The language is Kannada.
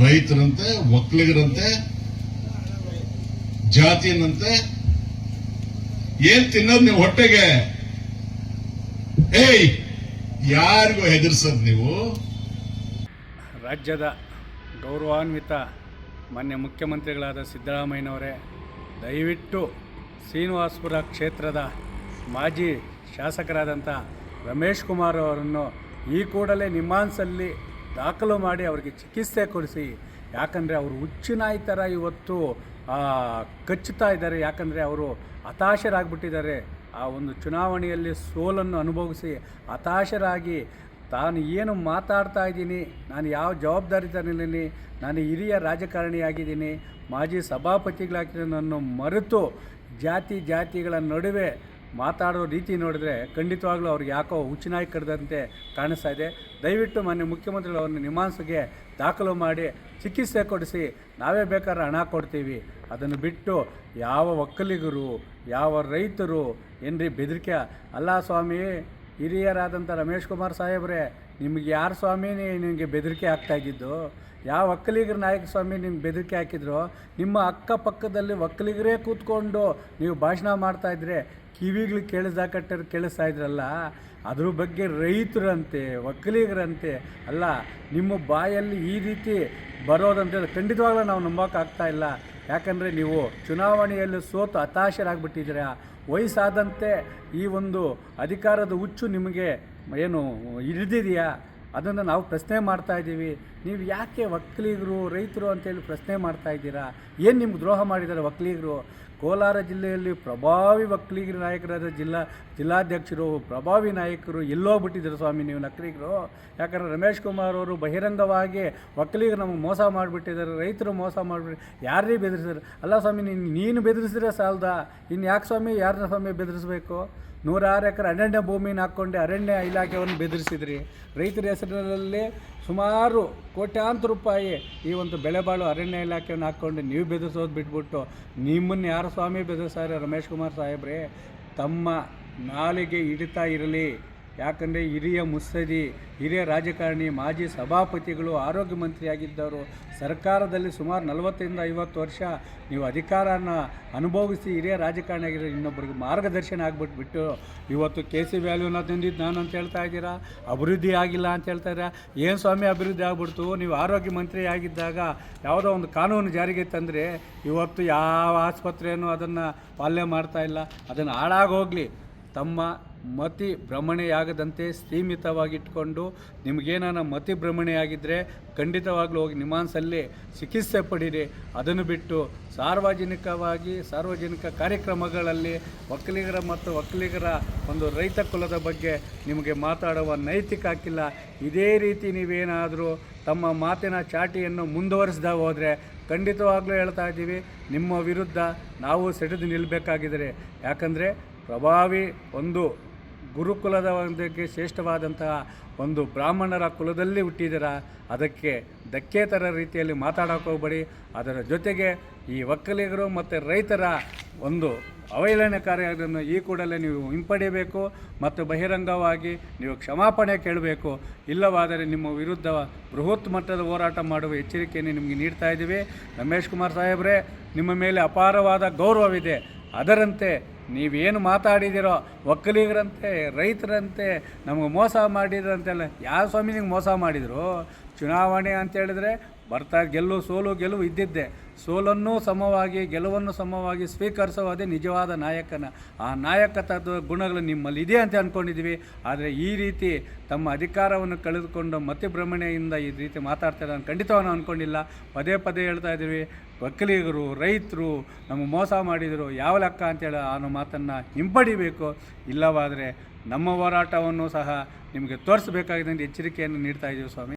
ರೈತರಂತೆ, ಒಕ್ಕಲಿಗರಂತೆ, ಜಾತಿಯನ್ನಂತೆ ಏನ್ ತಿನ್ನೋದು ನೀವು ಹೊಟ್ಟೆಗೆ? ಏಯ್, ಯಾರಿಗೂ ಹೆದರ್ಸದ್ ನೀವು? ರಾಜ್ಯದ ಗೌರವಾನ್ವಿತ ಮಾನ್ಯ ಮುಖ್ಯಮಂತ್ರಿಗಳಾದ ಸಿದ್ದರಾಮಯ್ಯನವರೇ, ದಯವಿಟ್ಟು ಶ್ರೀನಿವಾಸಪುರ ಕ್ಷೇತ್ರದ ಮಾಜಿ ಶಾಸಕರಾದಂಥ ರಮೇಶ್ ಕುಮಾರ್ ಅವರನ್ನು ಈ ಕೂಡಲೇ ನಿಮಾನ್ಸಲ್ಲಿ ದಾಖಲು ಮಾಡಿ ಅವರಿಗೆ ಚಿಕಿತ್ಸೆ ಕೊಡಿಸಿ. ಯಾಕಂದರೆ ಅವರು ಹುಚ್ಚಿನಾಯಿ ಥರ ಇವತ್ತು ಕಚ್ಚುತ್ತಾ ಇದ್ದಾರೆ. ಯಾಕಂದರೆ ಅವರು ಹತಾಶರಾಗ್ಬಿಟ್ಟಿದ್ದಾರೆ. ಆ ಒಂದು ಚುನಾವಣೆಯಲ್ಲಿ ಸೋಲನ್ನು ಅನುಭವಿಸಿ ಹತಾಶರಾಗಿ, ತಾನು ಏನು ಮಾತಾಡ್ತಾ ಇದ್ದೀನಿ, ನಾನು ಯಾವ ಜವಾಬ್ದಾರಿತನಲ್ಲಿ ನಾನು ಹಿರಿಯ ರಾಜಕಾರಣಿಯಾಗಿದ್ದೀನಿ, ಮಾಜಿ ಸಭಾಪತಿಗಳಾಗಿ ನನ್ನನ್ನು ಮರೆತು ಜಾತಿ ಜಾತಿಗಳ ನಡುವೆ ಮಾತಾಡೋ ರೀತಿ ನೋಡಿದ್ರೆ ಖಂಡಿತವಾಗ್ಲೂ ಅವ್ರಿಗೆ ಯಾಕೋ ಹುಚ್ಚುನಾಯಿ ಕಡ್ದಂತೆ ಕಾಣಿಸ್ತಾ ಇದೆ. ದಯವಿಟ್ಟು ಮಾನ್ಯ ಮುಖ್ಯಮಂತ್ರಿಗಳು ಅವ್ರನ್ನ ನಿಮಾನ್ಸ್ಗೆ ದಾಖಲು ಮಾಡಿ ಚಿಕಿತ್ಸೆ ಕೊಡಿಸಿ, ನಾವೇ ಬೇಕಾದ್ರೆ ಹಣ ಕೊಡ್ತೀವಿ. ಅದನ್ನು ಬಿಟ್ಟು ಯಾವ ಒಕ್ಕಲಿಗರು, ಯಾವ ರೈತರು, ಏನ್ರಿ ಬೆದರಿಕೆ? ಅಲ್ಲ ಸ್ವಾಮಿ, ಹಿರಿಯರಾದಂಥ ರಮೇಶ್ ಕುಮಾರ್ ಸಾಹೇಬ್ರೆ ನಿಮ್ಗೆ ಯಾರು ಸ್ವಾಮಿ ನಿಮಗೆ ಬೆದರಿಕೆ ಆಗ್ತಾ ಇದ್ದಿದ್ದು? ಯಾವ ಒಕ್ಕಲಿಗರ ನಾಯಕ ಸ್ವಾಮಿ ನಿಮ್ಗೆ ಬೆದರಿಕೆ ಹಾಕಿದ್ರು? ನಿಮ್ಮ ಅಕ್ಕಪಕ್ಕದಲ್ಲಿ ಒಕ್ಕಲಿಗರೇ ಕೂತ್ಕೊಂಡು ನೀವು ಭಾಷಣ ಮಾಡ್ತಾಯಿದ್ರೆ ಕಿವಿಗಳು ಕೇಳಿಸ್ದಾಕಟ್ಟರು ಕೇಳಿಸ್ತಾ ಇದ್ರಲ್ಲ, ಅದ್ರ ಬಗ್ಗೆ ರೈತರಂತೆ, ಒಕ್ಕಲಿಗರಂತೆ ಅಲ್ಲ, ನಿಮ್ಮ ಬಾಯಲ್ಲಿ ಈ ರೀತಿ ಬರೋದಂತೆ ಖಂಡಿತವಾಗ್ಲೂ ನಾವು ನಂಬೋಕ್ಕಾಗ್ತಾ ಇಲ್ಲ. ಯಾಕಂದರೆ ನೀವು ಚುನಾವಣೆಯಲ್ಲಿ ಸೋತು ಹತಾಶರಾಗ್ಬಿಟ್ಟಿದ್ದೀರಾ? ವಯಸ್ಸಾದಂತೆ ಈ ಒಂದು ಅಧಿಕಾರದ ಹುಚ್ಚು ನಿಮಗೆ ಏನು ಇಳಿದಿದೆಯಾ ಅದನ್ನು ನಾವು ಪ್ರಶ್ನೆ ಮಾಡ್ತಾ ಇದ್ದೀವಿ. ನೀವು ಯಾಕೆ ಒಕ್ಕಲಿಗರು ರೈತರು ಅಂತೇಳಿ ಪ್ರಶ್ನೆ ಮಾಡ್ತಾ ಇದ್ದೀರಾ? ಏನು ನಿಮ್ಗೆ ದ್ರೋಹ ಮಾಡಿದ್ದಾರೆ ಒಕ್ಕಲಿಗರು ಕೋಲಾರ ಜಿಲ್ಲೆಯಲ್ಲಿ ಪ್ರಭಾವಿ ಒಕ್ಕಲಿಗರ ನಾಯಕರಾದ ಜಿಲ್ಲಾ ಜಿಲ್ಲಾಧ್ಯಕ್ಷರು, ಪ್ರಭಾವಿ ನಾಯಕರು ಎಲ್ಲೋಗ್ಬಿಟ್ಟಿದ್ದಾರೆ ಸ್ವಾಮಿ ನೀವು ನಕಲಿಗರು. ಯಾಕಂದರೆ ರಮೇಶ್ ಕುಮಾರ್ ಅವರು ಬಹಿರಂಗವಾಗಿ ಒಕ್ಕಲಿಗರು ನಮಗೆ ಮೋಸ ಮಾಡಿಬಿಟ್ಟಿದ್ದಾರೆ, ರೈತರು ಮೋಸ ಮಾಡಿಬಿಟ್ಟು ಯಾರೇ ಬೆದರಿಸಿದ್ರು? ಅಲ್ಲ ಸ್ವಾಮಿ, ನೀನು ನೀನು ಬೆದರಿಸಿದ್ರೆ ಸಾಲದ ಇನ್ನು ಯಾಕೆ ಸ್ವಾಮಿ ಯಾರನ್ನ ಸ್ವಾಮಿ ಬೆದರಿಸ್ಬೇಕು? ನೂರಾರು ಎಕರೆ ಅರಣ್ಯ ಭೂಮಿನ ಹಾಕ್ಕೊಂಡು ಅರಣ್ಯ ಇಲಾಖೆಯನ್ನು ಬೆದರಿಸಿದ್ರಿ. ರೈತರ ಹೆಸರಿನಲ್ಲಿ ಸುಮಾರು ಕೋಟ್ಯಾಂತರ ರೂಪಾಯಿ ಈ ಒಂದು ಬೆಳೆಬಾಳು ಅರಣ್ಯ ಇಲಾಖೆಯನ್ನು ಹಾಕ್ಕೊಂಡು ನೀವು ಬೆದರಿಸೋದು ಬಿಟ್ಬಿಟ್ಟು ನಿಮ್ಮನ್ನು ಯಾರು ಸ್ವಾಮಿ ಬೆದರಿಸ್ತಾರೆ ರಮೇಶ್ ಕುಮಾರ್ ಸಾಹೇಬ್ರೆ, ತಮ್ಮ ನಾಲಿಗೆ ಹಿಡಿತಾ ಇರಲಿ. ಯಾಕಂದರೆ ಹಿರಿಯ ಮುತ್ಸದಿ ಹಿರಿಯ ರಾಜಕಾರಣಿ, ಮಾಜಿ ಸಭಾಪತಿಗಳು, ಆರೋಗ್ಯ ಮಂತ್ರಿಯಾಗಿದ್ದವರು, ಸರ್ಕಾರದಲ್ಲಿ ಸುಮಾರು ನಲವತ್ತರಿಂದ ಐವತ್ತು ವರ್ಷ ನೀವು ಅಧಿಕಾರನ ಅನುಭವಿಸಿ ಹಿರಿಯ ರಾಜಕಾರಣಿಯಾಗಿರೋ ಇನ್ನೊಬ್ಬರಿಗೆ ಮಾರ್ಗದರ್ಶನ ಆಗ್ಬಿಟ್ಬಿಟ್ಟು ಇವತ್ತು ಕೆ ಸಿ ವ್ಯಾಲ್ಯೂನ ತಂದಿದ್ದು ನಾನು ಅಂತ ಹೇಳ್ತಾ ಇದ್ದೀರಾ? ಅಭಿವೃದ್ಧಿ ಆಗಿಲ್ಲ ಅಂತ ಹೇಳ್ತಾ ಇದ್ದೀರಾ? ಏನು ಸ್ವಾಮಿ ಅಭಿವೃದ್ಧಿ ಆಗ್ಬಿಡ್ತು? ನೀವು ಆರೋಗ್ಯ ಮಂತ್ರಿ ಆಗಿದ್ದಾಗ ಯಾವುದೋ ಒಂದು ಕಾನೂನು ಜಾರಿಗೆ ತಂದರೆ ಇವತ್ತು ಯಾವ ಆಸ್ಪತ್ರೆಯೂ ಅದನ್ನು ಪಾಲನೆ ಮಾಡ್ತಾ ಇಲ್ಲ. ಅದನ್ನು ಹಾಳಾಗೋಗಲಿ ತಮ್ಮ ಮತಿ ಭ್ರಮಣೆಯಾಗದಂತೆ ಸೀಮಿತವಾಗಿಟ್ಕೊಂಡು ನಿಮಗೇನಾನ ಮತಿ ಭ್ರಮಣೆಯಾಗಿದ್ದರೆ ಖಂಡಿತವಾಗ್ಲೂ ಹೋಗಿ ನಿಮಾನ್ಸಲ್ಲಿ ಚಿಕಿತ್ಸೆ ಪಡೀರಿ. ಅದನ್ನು ಬಿಟ್ಟು ಸಾರ್ವಜನಿಕವಾಗಿ, ಸಾರ್ವಜನಿಕ ಕಾರ್ಯಕ್ರಮಗಳಲ್ಲಿ ಒಕ್ಕಲಿಗರ ಮತ್ತು ಒಕ್ಕಲಿಗರ ಒಂದು ರೈತ ಕುಲದ ಬಗ್ಗೆ ನಿಮಗೆ ಮಾತಾಡುವ ನೈತಿಕ ಹಾಕಿಲ್ಲ ಇದೇ ರೀತಿ ನೀವೇನಾದರೂ ತಮ್ಮ ಮಾತಿನ ಚಾಟಿಯನ್ನು ಮುಂದುವರಿಸ್ದ ಹೋದರೆ ಖಂಡಿತವಾಗ್ಲೂ ಹೇಳ್ತಾ ಇದ್ದೀವಿ, ನಿಮ್ಮ ವಿರುದ್ಧ ನಾವು ಸೆಟೆದು ನಿಲ್ಲಬೇಕಾಗಿದ್ದರೆ ಯಾಕಂದರೆ ಪ್ರಭಾವಿ ಒಂದು ಗುರುಕುಲದ ಒಂದಕ್ಕೆ ಶ್ರೇಷ್ಠವಾದಂತಹ ಒಂದು ಬ್ರಾಹ್ಮಣರ ಕುಲದಲ್ಲಿ ಹುಟ್ಟಿದ್ದೀರ ಅದಕ್ಕೆ ಧಕ್ಕೆ ರೀತಿಯಲ್ಲಿ ಮಾತಾಡೋಕೆ ಹೋಗ್ಬೇಡಿ. ಅದರ ಜೊತೆಗೆ ಈ ಒಕ್ಕಲಿಗರು ಮತ್ತು ರೈತರ ಒಂದು ಅವಹೇಳನಕಾರಿಯನ್ನು ಈ ಕೂಡಲೇ ನೀವು ಹಿಂಪಡಿಬೇಕು ಮತ್ತು ಬಹಿರಂಗವಾಗಿ ನೀವು ಕ್ಷಮಾಪಣೆ ಕೇಳಬೇಕು. ಇಲ್ಲವಾದರೆ ನಿಮ್ಮ ವಿರುದ್ಧ ಬೃಹತ್ ಮಟ್ಟದ ಹೋರಾಟ ಮಾಡುವ ಎಚ್ಚರಿಕೆಯನ್ನು ನಿಮಗೆ ನೀಡ್ತಾ ಇದ್ದೀವಿ. ರಮೇಶ್ ಕುಮಾರ್ ಸಾಹೇಬ್ರೆ, ನಿಮ್ಮ ಮೇಲೆ ಅಪಾರವಾದ ಗೌರವವಿದೆ. ಅದರಂತೆ ನೀವೇನು ಮಾತಾಡಿದಿರೋ ಒಕ್ಕಲಿಗರಂತೆ, ರೈತರಂತೆ, ನಮಗೆ ಮೋಸ ಮಾಡಿದ್ರಂತೆಲ್ಲ ಯಾವ ಸ್ವಾಮಿ ನಿಮ್ಗೆ ಮೋಸ ಮಾಡಿದರು? ಚುನಾವಣೆ ಅಂತ ಹೇಳಿದ್ರೆ ಬರ್ತಾ ಗೆಲ್ಲು ಸೋಲು ಗೆಲುವು ಇದ್ದಿದ್ದೆ. ಸೋಲನ್ನು ಸಮವಾಗಿ, ಗೆಲುವನ್ನು ಸಮವಾಗಿ ಸ್ವೀಕರಿಸುವುದೇ ನಿಜವಾದ ನಾಯಕನ. ಆ ನಾಯಕತ್ವದ ಗುಣಗಳು ನಿಮ್ಮಲ್ಲಿ ಇದೆ ಅಂತ ಅಂದ್ಕೊಂಡಿದ್ವಿ ಆದರೆ ಈ ರೀತಿ ತಮ್ಮ ಅಧಿಕಾರವನ್ನು ಕಳೆದುಕೊಂಡು ಮತಿಭ್ರಮಣೆಯಿಂದ ಈ ರೀತಿ ಮಾತಾಡ್ತಾರೆ ಅಂತ ಖಂಡಿತವನ್ನು ನಾನು ಅಂದ್ಕೊಂಡಿಲ್ಲ ಪದೇ ಪದೇ ಹೇಳ್ತಾ ಇದ್ದೀವಿ ವಕೀಲಿಗರು ರೈತರು ನಮಗೆ ಮೋಸ ಮಾಡಿದರು, ಯಾವ ಲೆಕ್ಕ ಅಂತೇಳಿ ಅನ್ನೋ ಮಾತನ್ನು ಹಿಂಪಡಿಬೇಕು. ಇಲ್ಲವಾದರೆ ನಮ್ಮ ಹೋರಾಟವನ್ನು ಸಹ ನಿಮಗೆ ತೋರಿಸಬೇಕಾಗಿದೆ ಎಚ್ಚರಿಕೆಯನ್ನು ನೀಡ್ತಾ ಇದ್ದೀವಿ ಸ್ವಾಮಿ.